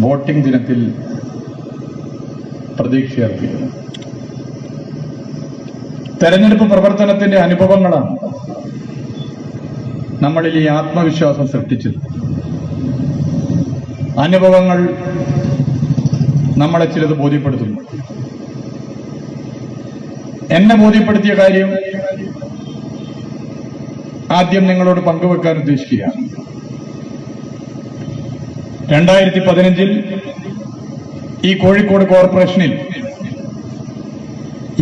Voting ദിനത്തിൽ പ്രതീക്ഷയർപ്പിക്കുന്നു തെരഞ്ഞെടുപ്പ് പ്രവർത്തനത്തിന്റെ അനുഭവങ്ങളാണ് നമ്മളിൽ ഈ ആത്മവിശ്വാസം സൃഷ്ടിച്ചത്. അനുഭവങ്ങൾ നമ്മളെ ചിലത് ബോധ്യപ്പെടുത്തുന്നു. എന്നെ ബോധ്യപ്പെടുത്തിയ കാര്യം ആദ്യം നിങ്ങളോട് പങ്കുവെക്കാൻ ഉദ്ദേശിക്കുകയാണ്. രണ്ടായിരത്തി പതിനഞ്ചിൽ ഈ കോഴിക്കോട് കോർപ്പറേഷനിൽ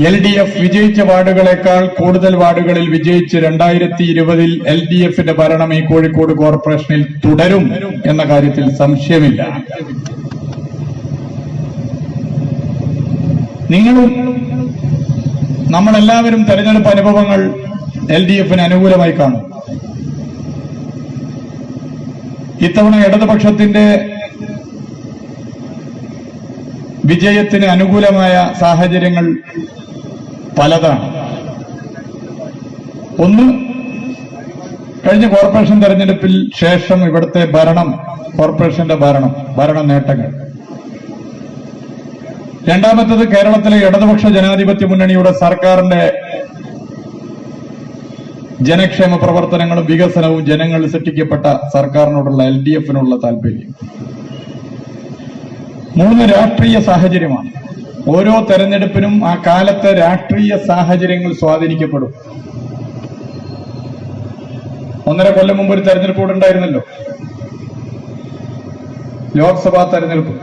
എൽ ഡി എഫ് വിജയിച്ച വാർഡുകളെക്കാൾ കൂടുതൽ വാർഡുകളിൽ വിജയിച്ച് രണ്ടായിരത്തി ഇരുപതിൽ എൽ ഡി എഫിന്റെ ഭരണം ഈ കോഴിക്കോട് കോർപ്പറേഷനിൽ തുടരും എന്ന കാര്യത്തിൽ സംശയമില്ല. നിങ്ങളും നമ്മളെല്ലാവരും തെരഞ്ഞെടുപ്പ് അനുഭവങ്ങൾ എൽ ഡി എഫിന് അനുകൂലമായി കാണും. ഇത്തവണ ഇടതുപക്ഷത്തിന്റെ വിജയത്തിന് അനുകൂലമായ സാഹചര്യങ്ങൾ പലതാണ്. ഒന്ന് കഴിഞ്ഞ കോർപ്പറേഷൻ തെരഞ്ഞെടുപ്പിൽ ശേഷം ഇവിടുത്തെ ഭരണം കോർപ്പറേഷന്റെ ഭരണം ഭരണ നേട്ടങ്ങൾ. രണ്ടാമത്തത് കേരളത്തിലെ ഇടതുപക്ഷ ജനാധിപത്യ മുന്നണിയുടെ സർക്കാരിന്റെ ജനക്ഷേമ പ്രവർത്തനങ്ങളും വികസനവും ജനങ്ങൾ സൃഷ്ടിക്കപ്പെട്ട സർക്കാരിനോടുള്ള എൽ ഡി എഫിനുള്ള താല്പര്യം മൂന്ന് രാഷ്ട്രീയ സാഹചര്യമാണ്. ഓരോ തെരഞ്ഞെടുപ്പിനും ആ കാലത്തെ രാഷ്ട്രീയ സാഹചര്യങ്ങൾ സ്വാധീനിക്കപ്പെടും. ഒന്നര കൊല്ലം മുമ്പ് ഒരു തെരഞ്ഞെടുപ്പ് കൂടെ ഉണ്ടായിരുന്നല്ലോ. ലോക്സഭാ തെരഞ്ഞെടുപ്പ്.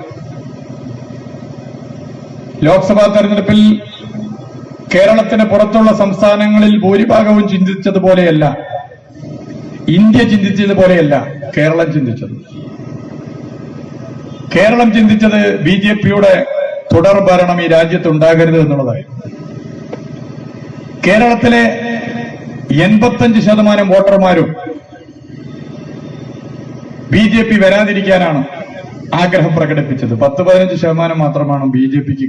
ലോക്സഭാ തെരഞ്ഞെടുപ്പിൽ കേരളത്തിന് പുറത്തുള്ള സംസ്ഥാനങ്ങളിൽ ഭൂരിഭാഗവും ചിന്തിച്ചതുപോലെയല്ല ഇന്ത്യ ചിന്തിച്ചതുപോലെയല്ല കേരളം ചിന്തിച്ചത്. കേരളം ചിന്തിച്ചത് ബി ജെ പിയുടെ തുടർ ഭരണം ഈ രാജ്യത്ത് ഉണ്ടാകരുത് എന്നുള്ളതായിരുന്നു. കേരളത്തിലെ എൺപത്തഞ്ച് ശതമാനം വോട്ടർമാരും ബി ജെ പി വരാതിരിക്കാനാണ് ആഗ്രഹം പ്രകടിപ്പിച്ചത്. പത്ത് പതിനഞ്ച് ശതമാനം മാത്രമാണ് ബി ജെ പിക്ക്